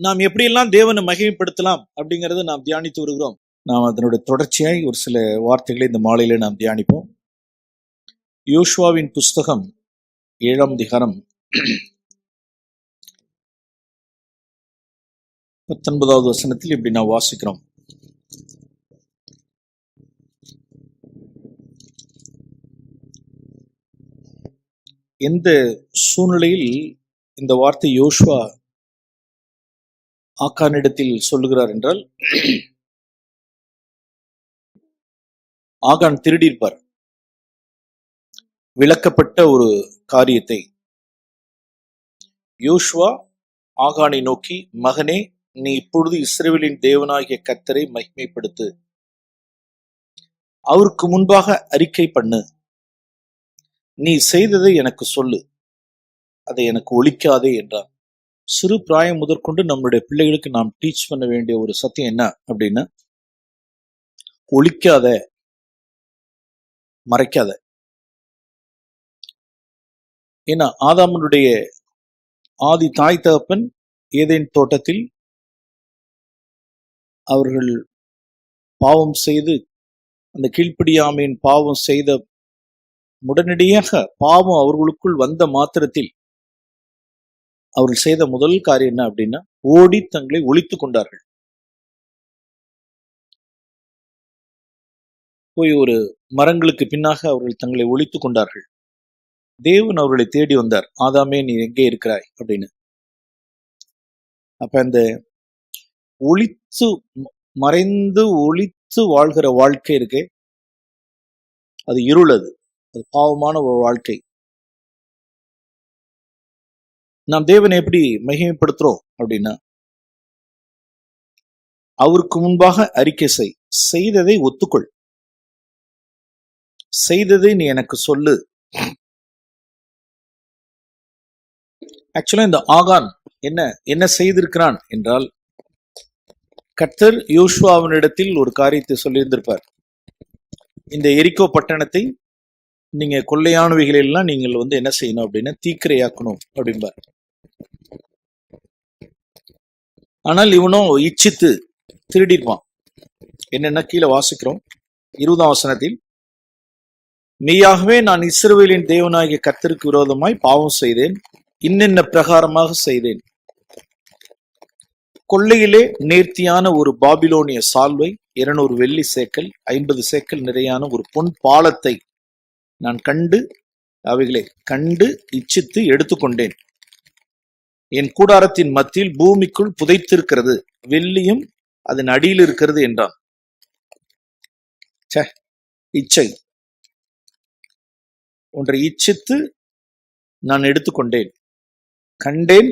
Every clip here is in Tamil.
நாம் எப்படியெல்லாம் தேவனை மகிமைப்படுத்தலாம் அப்படிங்கறத நாம் தியானித்து வருகிறோம். நாம் அதனுடைய தொடர்ச்சியாய் ஒரு சில வார்த்தைகளை இந்த மாலையில நாம் தியானிப்போம். யோஷ்வாவின் புஸ்தகம் ஏழாம் திகாரம் பத்தொன்பதாவது வசனத்தில் இப்படி நான் வாசிக்கிறோம். எந்த சூழ்நிலையில் இந்த வார்த்தை யோஷ்வா ஆக்கானிடத்தில் சொல்லுகிறார் என்றால் ஆகான் திருடியிருப்பார். விளக்கப்பட்ட ஒரு காரியத்தை. யோஷ்வா ஆகானை நோக்கி மகனே நீ இப்பொழுது இஸ்ரேவேலின் தேவனாகிய கத்தரை மகிமைப்படுத்து. அவருக்கு முன்பாக அறிக்கை பண்ணு. நீ செய்ததை எனக்கு சொல்லு. அதை எனக்கு ஒழிக்காதே என்றார் சிறு பிராயம் முதற்கொண்டு நம்மளுடைய பிள்ளைகளுக்கு நாம் டீச் பண்ண வேண்டிய ஒரு சத்தியம் என்ன அப்படின்னா? ஒழிக்காத மறைக்காத. ஏன்னா ஆதாமனுடைய ஆதி தாய் தகப்பன் ஏதேன் தோட்டத்தில் அவர்கள் பாவம் செய்து அந்த கீழ்ப்படியாமையின் பாவம் செய்த உடனடியாக பாவம் அவர்களுக்குள் வந்த மாத்திரத்தில் அவர்கள் செய்த முதல் காரியம் என்ன அப்படின்னா ஓடி தங்களை ஒழித்து கொண்டார்கள். போய் ஒரு மரங்களுக்கு பின்னாக அவர்கள் தங்களை ஒழித்து கொண்டார்கள். தேவன் அவர்களை தேடி வந்தார். ஆதாமே நீ எங்கே இருக்கிறாய்? அப்படின்னு. அப்ப அந்த ஒழித்து மறைந்து ஒழித்து வாழ்கிற வாழ்க்கை இருக்கே அது இருள் அது. அது பாவமான ஒரு வாழ்க்கை. நாம் தேவனை எப்படி மகிமைப்படுத்துறோம் அப்படின்னா அவருக்கு முன்பாக அறிக்கை செய் செய்ததை ஒத்துக்கொள். செய்ததை நீ எனக்கு சொல்லு. ஆக்சுவலா இந்த ஆகான் என்ன என்ன செய்திருக்கிறான் என்றால் கர்த்தர் யோசுவாவினிடத்தில் ஒரு காரியத்தை சொல்லியிருந்திருப்பார். இந்த எரிக்கோ பட்டணத்தை நீங்க கொள்ளையானவைகள் எல்லாம் நீங்கள் வந்து என்ன செய்யணும் அப்படின்னா தீக்கிரையாக்கணும் அப்படிம்பார். ஆனால் இவனும் இச்சித்து திருடிடுவான் என்னென்ன கீழே வாசிக்கிறோம்? இருபதாம் வசனத்தில் மெய்யாகவே நான் இஸ்ரவேலின் தேவனாகிய கர்த்தருக்கு விரோதமாய் பாவம் செய்தேன். இன்னென்ன பிரகாரமாக செய்தேன்? கொள்ளையிலே நேர்த்தியான ஒரு பாபிலோனிய சால்வை இருநூறு வெள்ளி சேக்கல் ஐம்பது சேக்கல் நிறையான ஒரு பொன் பாலத்தை நான் கண்டு அவைகளை கண்டு இச்சித்து எடுத்துக்கொண்டேன். என் கூடாரத்தின் மத்தியில் பூமிக்குள் புதைத்திருக்கிறது. வெள்ளியும் அதன் அடியில் இருக்கிறது என்றான். ச்சே, இச்சை. ஒன்றை இச்சித்து நான் எடுத்துக்கொண்டேன். கண்டேன்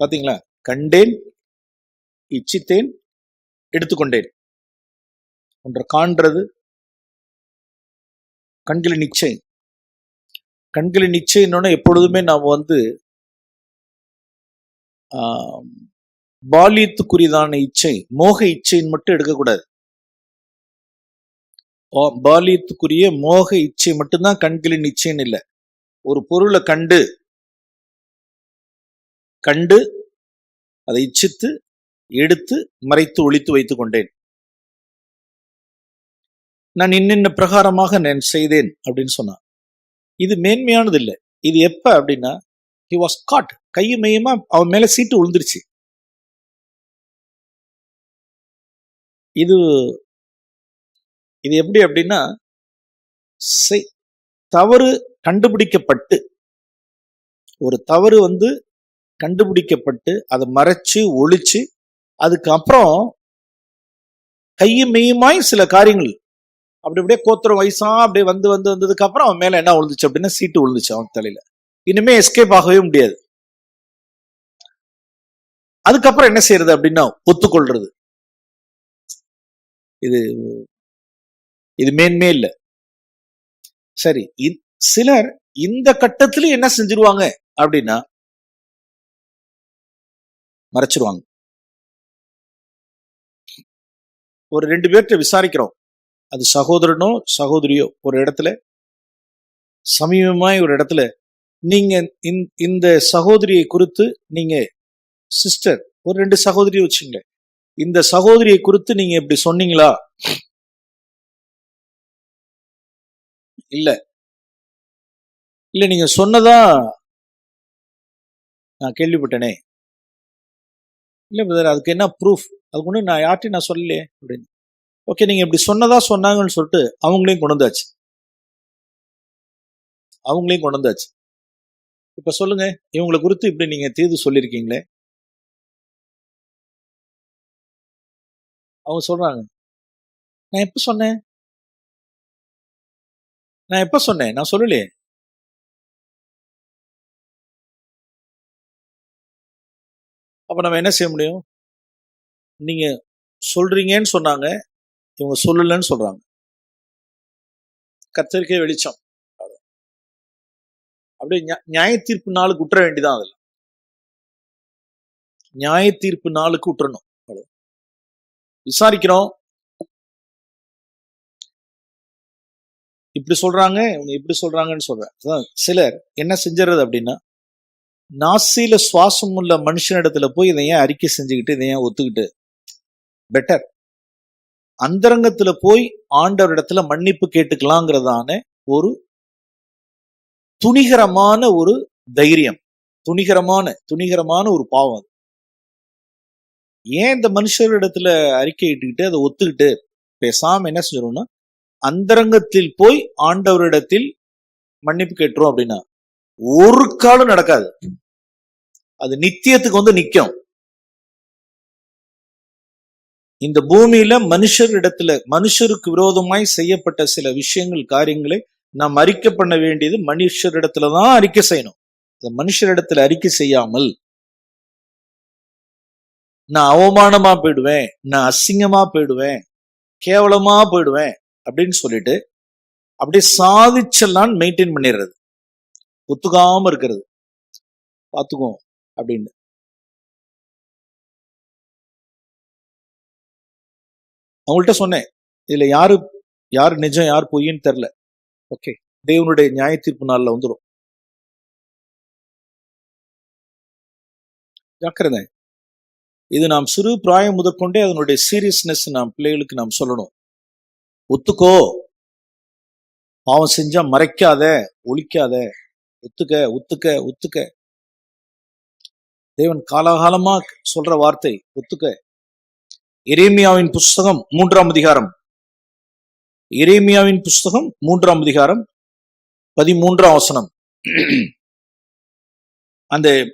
பாத்தீங்களா? கண்டேன் இச்சித்தேன் எடுத்துக்கொண்டேன். ஒன்றை காண்றது கண்களின் இச்சை கண்களின் இச்சைன்னு எப்பொழுதுமே நாம் வந்து பாலியத்துக்குரியதான இச்சை மோக இச்சைன்னு மட்டும் எடுக்கக்கூடாது. பாலியத்துக்குரிய மோக இச்சை மட்டும்தான் கண்களின் இச்சைன்னு இல்லை. ஒரு பொருளை கண்டு கண்டு அதை இச்சித்து எடுத்து மறைத்து ஒழித்து வைத்துக் கொண்டேன். நான் இன்னின்ன பிரகாரமாக நான் செய்தேன் அப்படின்னு சொன்னான். இது மேன்மையானது இல்லை இது எப்ப அப்படின்னா ஹி வாஸ் காட் கையும் மையமா அவன் மேல சீட்டு விழுந்துருச்சு இது இது எப்படி அப்படின்னா செய்- தவறு கண்டுபிடிக்கப்பட்டு ஒரு தவறு வந்து கண்டுபிடிக்கப்பட்டு அதை மறைச்சு ஒளிச்சு அதுக்கப்புறம் கையும் மெய்யுமாய் சில காரியங்கள் அப்படி அப்படியே கோத்திரம் வயசா அப்படியே வந்து வந்து வந்ததுக்கு அப்புறம் அவன் மேல என்ன விழுந்துச்சு அப்படின்னா சீட்டு விழுந்துச்சு அவன் தலையில. இனிமே எஸ்கேப் ஆகவே முடியாது. அதுக்கப்புறம் என்ன செய்யறது அப்படின்னா ஒத்துக்கொள்றது. இது இது மேன்மே இல்ல. சரி இ- சிலர் இந்த கட்டத்திலும் என்ன செஞ்சிருவாங்க அப்படின்னா மறைச்சிருவாங்க. ஒரு ரெண்டு பேர்கிட்ட விசாரிக்கிறோம். அது சகோதரனோ சகோதரியோ ஒரு இடத்துல சமீபமாய் ஒரு இடத்துல நீங்க இந்த- இந்த சகோதரியை குறித்து நீங்க சிஸ்டர் ஒரு ரெண்டு சகோதரி வச்சுங்க இந்த சகோதரியை குறித்து நீங்க இப்படி சொன்னீங்களா? இல்ல. இல்ல நீங்க சொன்னதா? நான் கேள்விப்பட்டேனே. இல்ல பிரதர் அதுக்கு என்ன ப்ரூஃப் அதுக்கு ஒண்ணு நான் யார்ட்டையும் நான் சொல்லலையே அப்படின்னு. ஓகே நீங்க இப்படி சொன்னதா சொன்னாங்கன்னு சொல்லிட்டு அவங்களையும் கொண்டு வந்தாச்சு அவங்களையும் கொண்டு வந்தாச்சு இப்ப சொல்லுங்க இவங்களை குறித்து இப்படி நீங்க தீர்வு சொல்லியிருக்கீங்களே? அவங்க சொல்றாங்க நான் எப்ப சொன்னேன்? நான் எப்ப சொன்னேன்? நான் சொல்லலையே. அப்ப நம்ம என்ன செய்ய முடியும்? நீங்க சொல்றீங்கன்னு சொன்னாங்க இவங்க சொல்லலன்னு சொல்றாங்க. கத்தரிக்கை வெளிச்சம். அப்படியே நியாய தீர்ப்பு நாளுக்கு உற்ற வேண்டிதான் அதுல. நியாய தீர்ப்பு நாளுக்கு உற்றணும். விசாரிக்கிறோம். இப்படி சொல்றாங்க இவங்க இப்படி சொல்றாங்கன்னு சொல்றேன். சிலர் என்ன செஞ்சிடறது அப்படின்னா நாசியில சுவாசம் உள்ள மனுஷனிடத்துல போய் இதை ஏன் அறிக்கை செஞ்சுக்கிட்டு இதை ஏன் ஒத்துக்கிட்டு? பெட்டர் அந்தரங்கத்துல போய் ஆண்டவரிடத்துல மன்னிப்பு கேட்டுக்கலாங்கிறதான ஒரு துணிகரமான ஒரு தைரியம். துணிகரமான துணிகரமான ஒரு பாவம் அது. ஏன் இந்த மனுஷரிடத்துல அறிக்கை இட்டுக்கிட்டு அதை ஒத்துக்கிட்டு பேசாம என்ன செஞ்சிடும்னா அந்தரங்கத்தில் போய் ஆண்டவரிடத்தில் மன்னிப்பு கேட்டுரும் அப்படின்னா ஒரு காலம் நடக்காது. அது நித்தியத்துக்கு வந்து நிக்கும். இந்த பூமியில மனுஷரிடத்துல மனுஷருக்கு விரோதமாய் செய்யப்பட்ட சில விஷயங்கள் காரியங்களை நாம் அறிக்கை பண்ண வேண்டியது மனுஷரிடத்துல தான் அறிக்கை செய்யணும். இந்த மனுஷரிடத்துல அறிக்கை செய்யாமல் நான் அவமானமா போயிடுவேன் நான் அசிங்கமா போயிடுவேன் கேவலமா போயிடுவேன் அப்படின்னு சொல்லிட்டு அப்படியே சாதிச்செல்லாம் மெயின்டைன் பண்ணிடுறது. ஒத்துக்காம இருக்கிறது. பார்த்துக்குவோம் அப்படின்னு. அவங்கள்ட்ட சொன்னேன் இதுல யாரு யார் நிஜம் யார் பொய்ன்னு தெரியல. ஓகே தேவனுடைய நியாய தீர்ப்பு நாள்ல வந்துடும் ஜாக்கிரதை. இது நாம் சிறு பிராயம் முதற்கொண்டே அதனுடைய சீரியஸ்னஸ் நாம் பிள்ளைகளுக்கு நாம் சொல்லணும். ஒத்துக்கோ. பாவம் செஞ்சா மறைக்காத ஒழிக்காத. ஒத்துக்க ஒத்துக்க ஒத்துக்க. தேவன் காலாகாலமா சொல்ற வார்த்தை ஒத்துக்க. எரேமியாவின் புஸ்தகம் மூன்றாம் அதிகாரம். எரேமியாவின் புஸ்தகம் மூன்றாம் அதிகாரம் பதிமூன்றாம் வசனம். அந்த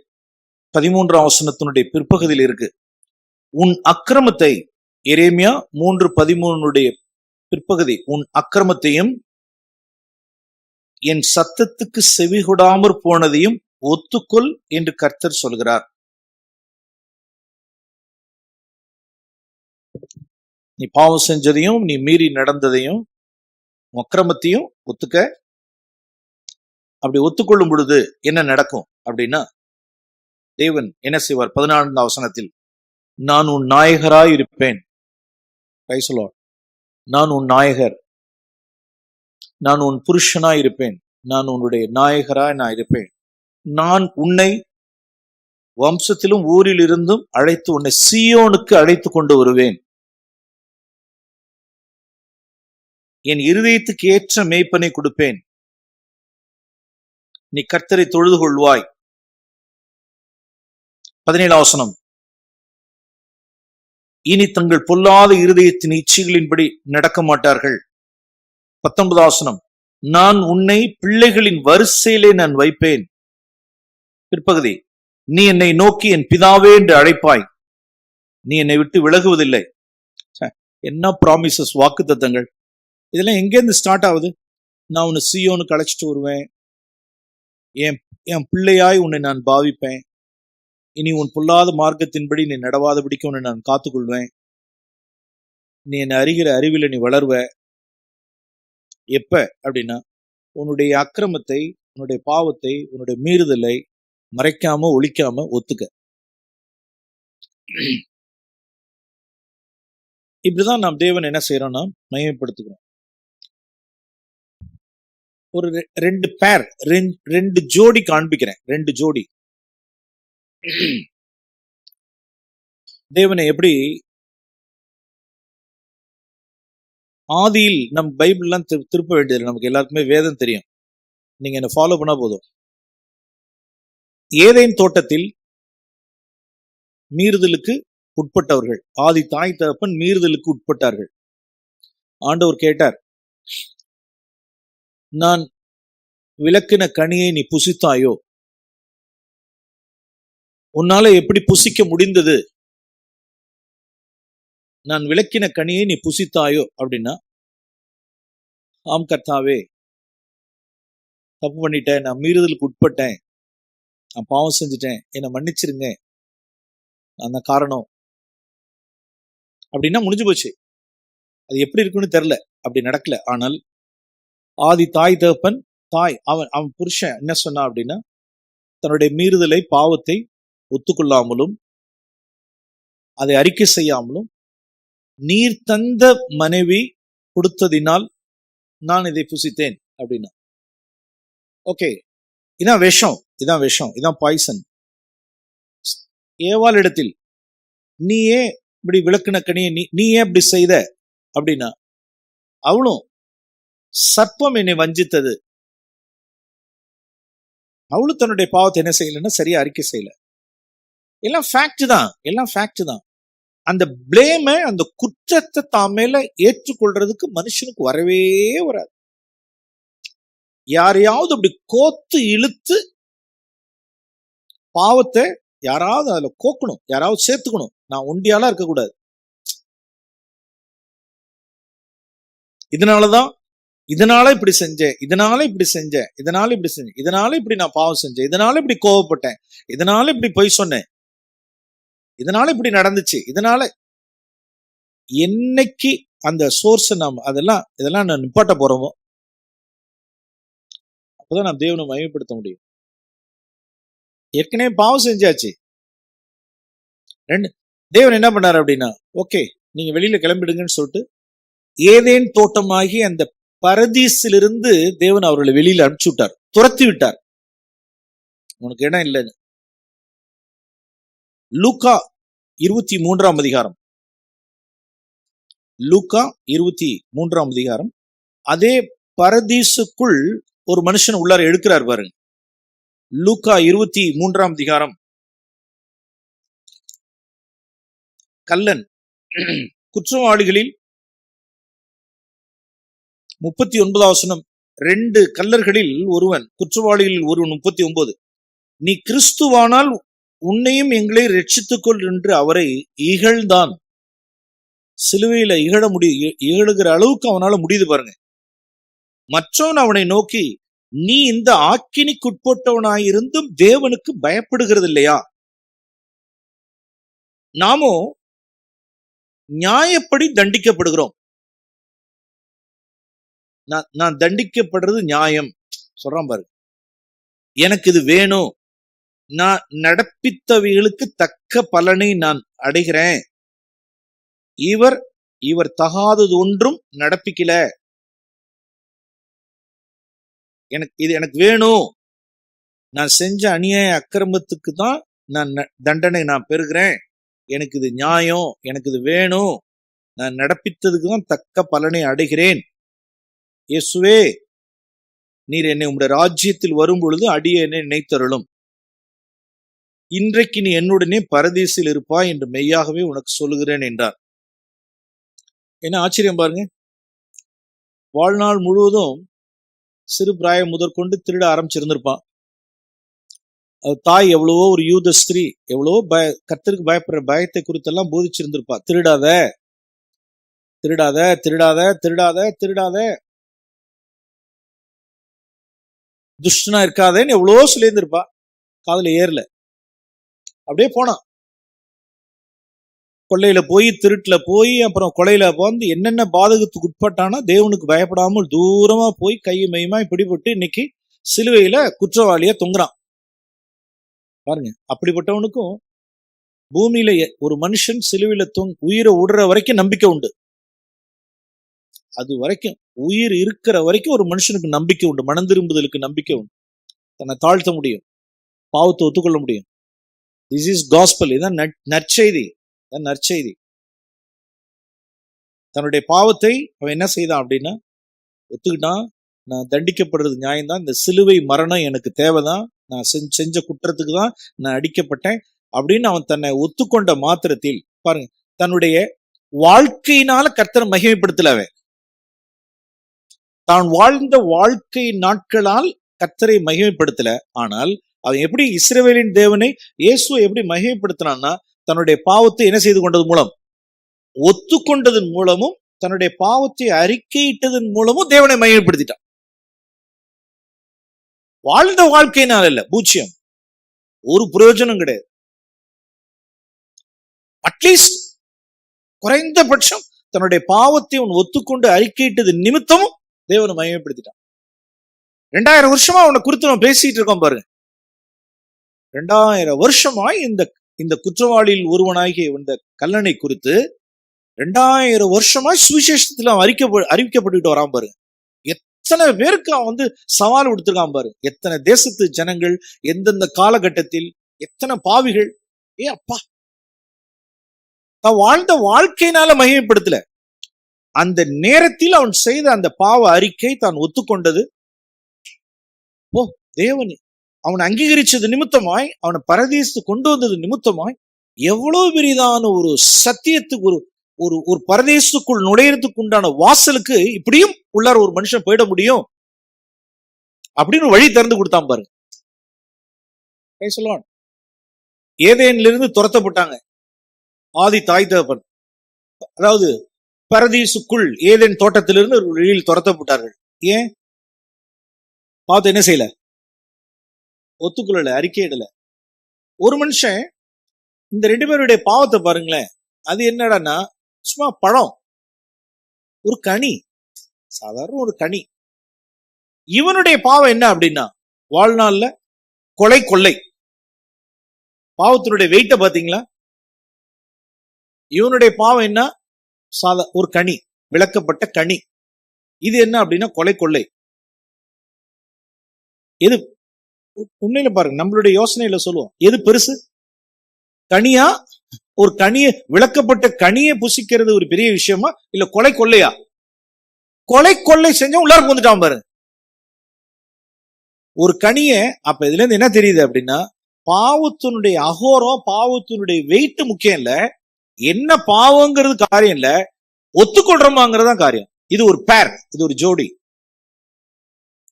பதிமூன்றாம் வசனத்தினுடைய பிற்பகுதியில் இருக்கு. உன் அக்கிரமத்தை எரேமியா மூன்று பதிமூணுடைய பிற்பகுதி உன் அக்கிரமத்தையும் என் சத்தத்துக்கு செவிகொடாமற் போனதையும் ஒத்துக்கொள் என்று கர்த்தர் சொல்கிறார். நீ பாவம் செஞ்சதையும் நீ மீறி நடந்ததையும் அக்கிரமத்தையும் ஒத்துக்க. அப்படி ஒத்துக்கொள்ளும் பொழுது என்ன நடக்கும் அப்படின்னா தேவன் என்ன செய்வார்? பதினான்காம் அவசனத்தில் நான் உன் நாயகராய் இருப்பேன். Praise நான் உன் நாயகர். நான் உன் புருஷனாய் இருப்பேன். நான் உன்னுடைய நாயகராய் நான் இருப்பேன். நான் உன்னை வம்சத்திலும் ஊரில் இருந்தும் அழைத்து உன்னை சீயோனுக்கு அழைத்து கொண்டு வருவேன். என் இருதயத்துக்கு ஏற்ற மேய்ப்பனை கொடுப்பேன். நீ கர்த்தரை தொழுது கொள்வாய். பதினேழாம் வசனம். இனி தங்கள் பொல்லாத இருதயத்தின் இச்சைகளின்படி நடக்க மாட்டார்கள். பத்தொன்பது ஆசனம் நான் உன்னை பிள்ளைகளின் வரிசையிலே நான் வைப்பேன். பிற்பகுதி. நீ என்னை நோக்கி என் பிதாவே என்று அழைப்பாய். நீ என்னை விட்டு விலகுவதில்லை. என்ன ப்ராமிசஸ் வாக்கு தத்தங்கள் இதெல்லாம் எங்கேருந்து ஸ்டார்ட் ஆகுது? நான் உன்னை சியோனுக்கு அழைச்சிட்டு வருவேன். என் என் பிள்ளையாய் உன்னை நான் பாவிப்பேன். இனி உன் பொல்லாத மார்க்கத்தின்படி நீ நடவாதபடிக்கு உன்னை நான் காத்துக்கொள்வேன். நீ என்னை அறிகிற அறிவில நீ வளர்வ. எப்ப? அப்படின்னா உன்னுடைய அக்கிரமத்தை உன்னுடைய பாவத்தை உன்னுடைய மீறுதலை மறைக்காம ஒழிக்காம ஒத்துக்க. இப்படிதான் நாம் தேவன் என்ன செய்யறோம்னா மையப்படுத்துகிறோம் ஒரு ரெ- ரெண்டு பேர் ரெண்டு ஜோடி காண்பிக்கிறேன். ரெண்டு ஜோடி. தேவனை எப்படி? ஆதியில் நம் பைபிள்லாம் திரு- திருப்ப வேண்டியது நமக்கு எல்லாருக்குமே வேதம் தெரியும். நீங்க என்ன ஃபாலோ பண்ணா போதும். ஏதேன் தோட்டத்தில் மீறுதலுக்கு உட்பட்டவர்கள். ஆதி தாய் தகப்பன் மீறுதலுக்கு உட்பட்டார்கள். ஆண்டவர் கேட்டார் நான் விளக்கின கனியை நீ புசித்தாயோ? உன்னால எப்படி புசிக்க முடிந்தது? நான் விளக்கின கனியை நீ புசித்தாயோ? அப்படின்னா ஆம் கர்த்தாவே தப்பு பண்ணிட்டேன் நான் மீறுதலுக்கு உட்பட்டேன். நான் பாவம் செஞ்சுட்டேன் என்னை மன்னிச்சிருங்க. அந்த காரணம். அப்படின்னா முடிஞ்சு போச்சு. அது எப்படி இருக்குன்னு தெரில அப்படி நடக்கல. ஆனால் ஆதி தாய் தகப்பன் தாய் அவன் அவன் புருஷன் என்ன சொன்னா அப்படின்னா தன்னுடைய மீறுதலை பாவத்தை ஒத்துக்கொள்ளாமலும் அதை அறிக்கை செய்யாமலும் நீர் தந்த மனைவி கொடுத்ததினால் நான் இதை புசித்தேன் அப்படின்னா. ஓகே. இதான் விஷம் இதான் விஷம் இதான் பாய்சன் ஏவாள் இடத்தில் நீ ஏன் இப்படி விளக்குன கனியை நீ நீ ஏன் இப்படி செய்த அப்படின்னா அவளும் சர்ப்பம் என்னை வஞ்சித்தது. அவளும் தன்னுடைய பாவத்தை என்ன செய்யலைன்னா சரியா அறிக்கை செய்யல. எல்லாம் ஃபேக்ட் தான் எல்லாம் ஃபேக்ட் தான். அந்த பிளேமை அந்த குற்றத்தை தான் மேல ஏற்றுக்கொள்றதுக்கு மனுஷனுக்கு வரவே வராது. யாரையாவது அப்படி கோத்து இழுத்து பாவத்தை யாராவது அதுல கோக்கணும் யாராவது சேர்த்துக்கணும். நான் ஒண்டியாலாம் இருக்கக்கூடாது. இதனாலதான் இதனால இப்படி செஞ்சேன் இதனால இப்படி செஞ்சேன் இதனால இப்படி செஞ்சேன் இதனால இப்படி நான் பாவம் செஞ்சேன் இதனால இப்படி கோவப்பட்டேன் இதனால இப்படி பொய் சொன்னேன் இதனால இப்படி நடந்துச்சு இதனால என்னைக்கு அந்த சோர்ஸ் நாம் அதெல்லாம் இதெல்லாம் நான் நிப்பாட்ட போறோமோ அப்பதான் நான் தேவனை மயப்படுத்த முடியும். ஏற்கனவே பாவம் செஞ்சாச்சு. ரெண்டு தேவன் என்ன பண்ணாரு அப்படின்னா ஓகே நீங்க வெளியில கிளம்பிடுங்கன்னு சொல்லிட்டு ஏதேன் தோட்டமாகி அந்த பரதீசிலிருந்து தேவன் அவர்களை வெளியில அனுப்பிச்சு விட்டார் துரத்தி விட்டார். உனக்கு இடம் இல்லைன்னு. லூக்கா இருபத்தி மூன்றாம் அதிகாரம். லூக்கா இருபத்தி மூன்றாம் அதிகாரம். அதே பரதீசுக்குள் ஒரு மனுஷன் உள்ளார எடுக்கிறார் பாருங்க. லூக்கா இருபத்தி மூன்றாம் அதிகாரம். கல்லன் குற்றவாளிகளில் முப்பத்தி ஒன்பதாம் வசனம். ரெண்டு கல்லர்களில் ஒருவன் குற்றவாளிகளில் ஒருவன் முப்பத்தி ஒன்பது. நீ கிறிஸ்துவானால் உன்னையும் எங்களை ரட்சித்துக்கொள் என்று அவரை இகழ்ந்தான். சிலுவையில இகழ முடியும் இகழுகிற அளவுக்கு அவனால முடியுது பாருங்க. மற்றவன் அவனை நோக்கி நீ இந்த ஆக்கினிக்குட்பட்டவனாயிருந்தும் தேவனுக்கு பயப்படுகிறது இல்லையா நாமோ நியாயப்படி தண்டிக்கப்படுகிறோம். நான் நான் தண்டிக்கப்படுறது நியாயம். சொல்றான் பாரு. எனக்கு இது வேணும். நான் நடப்பித்தவைகளுக்கு தக்க பலனை நான் அடைகிறேன். இவர் இவர் தகாதது ஒன்றும் நடப்பிக்கல. எனக்கு இது எனக்கு வேணும். நான் செஞ்ச அநியாய அக்கிரமத்துக்கு தான் நான் ந- தண்டனை நான் பெறுகிறேன். எனக்கு இது நியாயம். எனக்கு இது வேணும். நான் நடப்பித்ததுக்கு தான் தக்க பலனை அடைகிறேன். இயேசுவே நீர் என்னை உம்முடைய ராஜ்யத்தில் வரும் பொழுது அடிய என்னை நினைத்தருளும். இன்றைக்கு நீ என்னுடனே பரதேசில் இருப்பாய் என்று மெய்யாகவே உனக்கு சொல்லுகிறேன் என்றார். என்ன ஆச்சரியம் பாருங்க. வாழ்நாள் முழுவதும் சிறு பிராயம் முதற்கொண்டு திருட ஆரம்பிச்சிருந்திருப்பான். அது தாய் எவ்வளவோ ஒரு யூத ஸ்திரீ எவ்வளவோ பய கத்திற்கு பயப்படுற பயத்தை குறித்தெல்லாம் போதிச்சிருந்திருப்பா. திருடாத திருடாத திருடாத திருடாத திருடாத துஷ்டனா இருக்காதேன்னு எவ்வளோ சொல்லியிருந்திருப்பா. காதல ஏறல. அப்படியே போனான். கொள்ளையில போய் திருட்டுல போய் அப்புறம் கொலையில வந்து என்னென்ன பாதகத்துக்கு உட்பட்டானா தேவனுக்கு பயப்படாமல் தூரமா போய் கையும் மையுமா பிடிபட்டு இன்னைக்கு சிலுவையில குற்றவாளியா தொங்குறான். பாருங்க அப்படிப்பட்டவனுக்கும் பூமியில ஒரு மனுஷன் சிலுவையில தொங் உயிரை விடுற வரைக்கும் நம்பிக்கை உண்டு. அது வரைக்கும் உயிர் இருக்கிற வரைக்கும் ஒரு மனுஷனுக்கு நம்பிக்கை உண்டு மனம் திரும்புதலுக்கு நம்பிக்கை உண்டு. தன்னை தாழ்த்த முடியும் பாவத்தை ஒத்துக்கொள்ள முடியும். திஸ் இஸ் காஸ்பல் இதுதான் நற்செய்தி நற்செய்தி. தன்னுடைய பாவத்தை அவன் என்ன செய்தான் அப்படின்னா ஒத்துக்கிட்டான் நான் தண்டிக்கப்படுறது நியாயம்தான் இந்த சிலுவை மரணம் எனக்கு தேவைதான் நான் செஞ்ச செஞ்ச குற்றத்துக்கு தான் நான் அடிக்கப்பட்டேன் அப்படின்னு அவன் தன்னை ஒத்துக்கொண்ட மாத்திரத்தில் பாருங்க தன்னுடைய வாழ்க்கையினால கர்த்தனை மகிமைப்படுத்தல அவன். தான் வாழ்ந்த வாழ்க்கை நாட்களால் கத்தரை மகிமைப்படுத்தல. ஆனால் அவன் எப்படி இஸ்ரேவேலின் தேவனை இயேசுவை எப்படி மகிமைப்படுத்தினான்னா தன்னுடைய பாவத்தை என்ன செய்து கொண்டது மூலம்? ஒத்துக்கொண்டதன் மூலமும் தன்னுடைய பாவத்தை அறிக்கையிட்டதன் மூலமும் தேவனை மகிமைப்படுத்திட்டான். வாழ்ந்த வாழ்க்கையினால் இல்ல பூச்சியம் ஒரு பிரயோஜனம் கிடையாது. அட்லீஸ்ட் குறைந்தபட்சம் தன்னுடைய பாவத்தை அவன் ஒத்துக்கொண்டு அறிக்கையிட்டது நிமித்தமும் தேவனை மகிமைப்படுத்திட்டான். ரெண்டாயிரம் வருஷமா அவனை குறித்து நம்ம பேசிட்டு இருக்கோம் பாருங்க. ரெண்டாயிரம் வருஷமாய் இந்த இந்த குற்றவாளியில் ஒருவனாகிய இந்த கல்லணை குறித்து ரெண்டாயிரம் வருஷமாய் சுவிசேஷத்துல அவன் அறிக்கை அறிவிக்கப்பட்டுட்டு வரான் பாருங்க. எத்தனை பேருக்கு அவன் வந்து சவால் கொடுத்துருக்கான் பாரு எத்தனை தேசத்து ஜனங்கள் எந்தெந்த காலகட்டத்தில் எத்தனை பாவிகள். ஏ அப்பா. நான் வாழ்ந்த வாழ்க்கையினால மகிமைப்படுத்தல. அந்த நேரத்தில் அவன் செய்த அந்த பாவ அறிக்கை தான் ஒத்துக்கொண்டது. ஓ தேவனே. அவன் அங்கீகரிச்சது நிமித்தமாய் அவனை பரதேசத்து கொண்டு வந்தது நிமித்தமாய் எவ்வளவு பெரிதான ஒரு சத்தியத்துக்கு ஒரு ஒரு ஒரு பரதேசத்துக்குள் நுழையறதுக்கு உண்டான வாசலுக்கு இப்படியும் உள்ளார ஒரு மனுஷன் போயிட முடியும்? அப்படின்னு வழி திறந்து கொடுத்தான் பாருங்க. சொல்லுவான் ஏதேனிலிருந்து துரத்தப்பட்டாங்க. ஆதி தாய் தகப்பன் அதாவது பரதீசுக்குள் ஏதேன் தோட்டத்திலிருந்து ஒரு வெளியில் துரத்தப்பட்டார்கள் ஏன்? பார்த்து என்ன செய்யல? ஒத்துக்கொள்ளல அறிக்கையிடல ஒரு மனுஷன் இந்த ரெண்டு பேருடைய பாவத்தை பாருங்களேன். அது என்னடான்னா சும்மா பழம் ஒரு கனி சாதாரண ஒரு கனி. இவனுடைய பாவம் என்ன அப்படின்னா வாழ்நாள்ல கொலை கொள்ளை. பாவத்தினுடைய வெயிட்ட பாத்தீங்களா இவனுடைய பாவம் என்ன? சாத ஒரு கனி விளக்கப்பட்ட கனி. இது என்ன அப்படின்னா கொலை கொள்ளை. எது? உண்மையில பாருங்க நம்மளுடைய யோசனையில சொல்லுவோம். எது பெருசு? கனியா? ஒரு கனிய விளக்கப்பட்ட கனியை புசிக்கிறது ஒரு பெரிய விஷயமா? இல்ல கொலை கொள்ளையா? கொலை கொள்ளை செஞ்சா உள்ளார வந்துட்டான் பாரு. ஒரு கனிய அப்ப இதுல இருந்து என்ன தெரியுது அப்படின்னா பாவத்தினுடைய அகோரம் பாவத்தினுடைய வெயிட் முக்கியம் இல்ல என்ன பாவங்கிறது காரியம் இல்ல. ஒத்துக்கொள்றோமாங்கிறது காரியம். இது ஒரு பேர் இது ஒரு ஜோடி.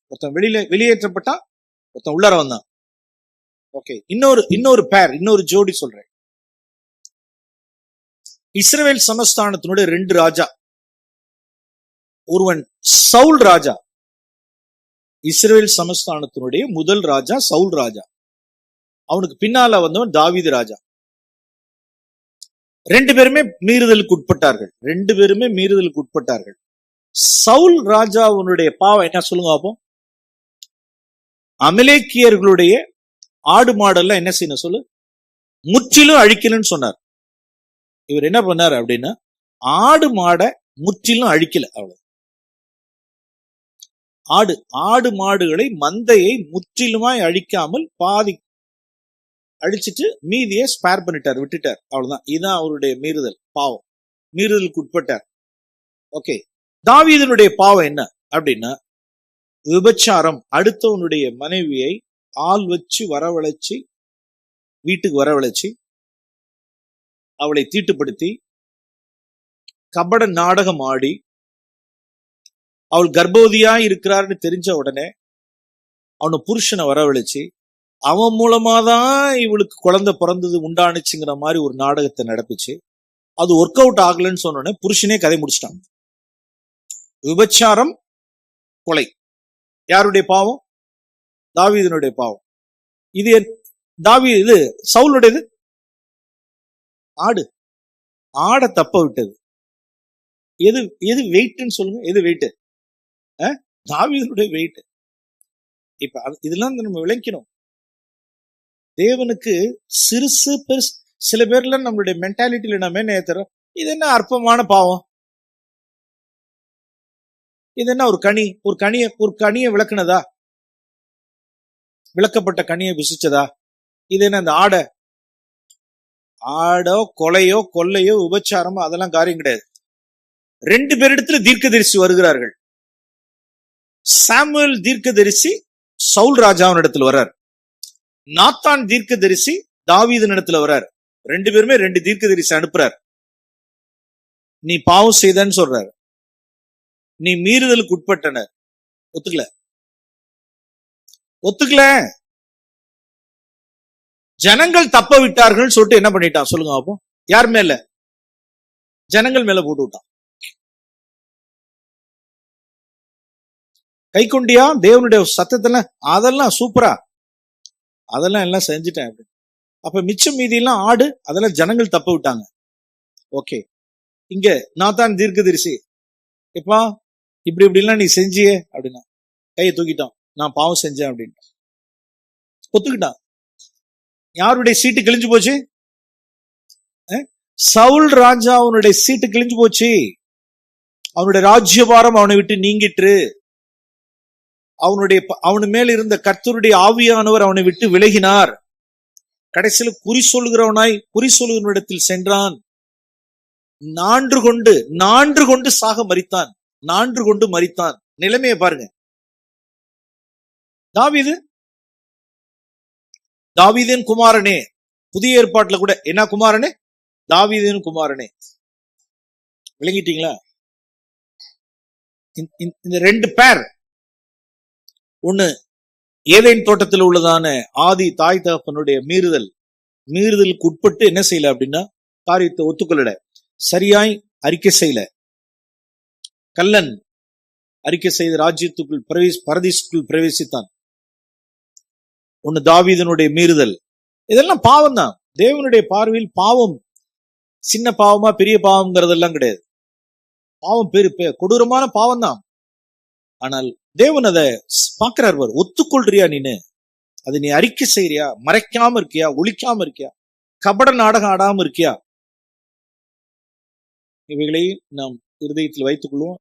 ஒருத்தன் வெளியில வெளியேற்றப்பட்டா ஒருத்தன் உள்ளார வந்தான். ஓகே இன்னொரு இன்னொரு பேர் இன்னொரு ஜோடி சொல்றேன். இஸ்ரேல் சமஸ்தானத்தினுடைய ரெண்டு ராஜா. ஒருவன் சவுல் ராஜா. இஸ்ரேல் சமஸ்தானத்தினுடைய முதல் ராஜா சவுல் ராஜா. அவனுக்கு பின்னால வந்தவன் தாவீது ராஜா. ரெண்டு பேருமே மீறுதலுக்கு உட்பட்டார்கள். ரெண்டு பேருமே மீறுதலுக்கு உட்பட்டார்கள். சவுல் ராஜாவுடைய பாவம் என்ன சொல்லுங்க அப்போ அமலேக்கியர்களுடைய ஆடு மாடெல்லாம் என்ன செய்யணும் சொல்லு? முற்றிலும் அழிக்கலன்னு சொன்னார். இவர் என்ன பண்ணார் அப்படின்னா ஆடு மாடை முற்றிலும் அழிக்கல அவ்வளவு. ஆடு ஆடு மாடுகளை மந்தையை முற்றிலுமாய் அழிக்காமல் பாதி அழிச்சிட்டு மீதியை ஸ்பேர் பண்ணிட்டார் விட்டுட்டார். அவ்வளவுதான். இதுதான் அவருடைய மீறுதல் பாவம். மீறுதலுக்கு உட்பட்டார். ஓகே தாவீதனுடைய பாவம் என்ன அப்படின்னா விபச்சாரம் அடுத்தவனுடைய மனைவியை ஆள் வச்சு வரவழைச்சு வீட்டுக்கு வரவழைச்சு அவளை தீட்டுப்படுத்தி கபட நாடகம் ஆடி அவள் கர்ப்பவதியா இருக்கிறார்னு தெரிஞ்ச உடனே அவனை புருஷனை வரவழைச்சு அவன் மூலமா தான் இவளுக்கு குழந்தை பிறந்தது உண்டானுச்சுங்கிற மாதிரி ஒரு நாடகத்தை நடப்பிச்சு அது ஒர்க் அவுட் ஆகலன்னு சொன்னோடனே புருஷனே கதை முடிச்சிட்டாங்க விபச்சாரம் கொலை. யாருடைய பாவம்? தாவீதனுடைய பாவம். இது தாவி இது சவுளுடையது ஆடு. ஆடை தப்ப விட்டது. எது எது வெயிட்னு சொல்லுங்க? எது வெயிட் தாவீதனுடைய வெயிட் இப்ப இதெல்லாம் நம்ம விளக்கணும் தேவனுக்கு சிறுசு பெருசு சில பேர்ல நம்மளுடைய மென்டாலிட்டியில நம்ம என்ன ஏத்துறோம்? இது என்ன அற்பமான பாவம்? இது என்ன ஒரு கனி? ஒரு கனிய ஒரு கனியை விளக்குனதா? விளக்கப்பட்ட கனியை புசிச்சதா? இது என்ன அந்த ஆடை? ஆடோ கொலையோ கொள்ளையோ உபச்சாரமோ அதெல்லாம் காரியம் கிடையாது. ரெண்டு பேரிடத்துல தீர்க்கதரிசி வருகிறார்கள். சாமுவேல் தீர்க்கதரிசி சவுல் ராஜாவின் இடத்துல வர்றார். நாத்தான் தீர்க்க தரிசி தாவீதன் இடத்துல வர்றார். ரெண்டு பேருமே ரெண்டு தீர்க்க தரிசி அனுப்புறார். நீ பாவம் செய்தன்னு சொல்றாரு. நீ மீறுதலுக்கு உட்பட்டன. ஒத்துக்கல. ஒத்துக்கல. ஜனங்கள் தப்ப விட்டார்கள் சொல்லிட்டு என்ன பண்ணிட்டான்? சொல்லுங்க அப்போ யார் மேல? ஜனங்கள் மேல போட்டு விட்டான். கை கொண்டியா தேவனுடைய சத்தத்துல அதெல்லாம் சூப்பரா. அதெல்லாம் எல்லாம் செஞ்சுட்டேன் அப்படின்னு. அப்ப மிச்சம் மீதி எல்லாம் ஆடு அதெல்லாம் ஜனங்கள் தப்ப விட்டாங்க. ஓகே. இங்க நான் தான் தீர்க்கதரிசி. எப்பா இப்படி இப்படி எல்லாம் நீ செஞ்சியே அப்படின்னா. கையை தூக்கிட்டான். நான் பாவம் செஞ்சேன் அப்படின்னு. ஒத்துக்கிட்டான். யாருடைய சீட்டு கிழிஞ்சு போச்சு? சவுல் ராஜா அவனுடைய சீட்டு கிழிஞ்சு போச்சு. அவனுடைய ராஜ்யபாரம் அவனை விட்டு நீங்கிட்டு அவனுடைய அவனு மேல் இருந்த கர்த்தருடைய ஆவியானவர் அவனை விட்டு விலகினார். கடைசியில் குறி சொல்கிறவனாய் குறி சொல்கிறவனிடத்தில் சென்றான். நான்று கொண்டு நான்று கொண்டு சாக மறித்தான் நான்று கொண்டு மறித்தான் நிலைமையை பாருங்க. தாவீது? தாவீதின் குமாரனே. புதிய ஏற்பாட்டுல கூட என்ன குமாரனே? தாவீதின் குமாரனே. விளங்கிட்டீங்களா? இந்த- இந்த ரெண்டு பேர். ஒண்ணு ஏதேன் தோட்டத்தில் உள்ளதான ஆதி தாய் தகப்பனுடைய மீறுதல். மீறுதலுக்கு உட்பட்டு என்ன செய்யல அப்படின்னா காரியத்தை ஒத்துக்கொள்ளல. சரியாய் அறிக்கை செய்யல. கல்லன் அறிக்கை செய்த ராஜ்யத்துக்குள் பிரவேசி பரதீசுக்குள் பிரவேசித்தான். ஒன்னு தாவீதனுடைய மீறுதல். இதெல்லாம் பாவம் தான் தேவனுடைய பார்வையில் பாவம். சின்ன பாவமா பெரிய பாவம்ங்கிறதெல்லாம் கிடையாது. பாவம் பெரு கொடூரமான பாவம் தான் ஆனால் தேவன் அதை பார்க்கிறார் ஒத்துக்கொள்றியா நீனு? அதை நீ அறிக்கை செய்யறியா மறைக்காம இருக்கியா? ஒழிக்காம இருக்கியா? கபட நாடகம் ஆடாம இருக்கியா? இவைகளை நாம் இருதயத்தில் வைத்துக் கொள்வோம்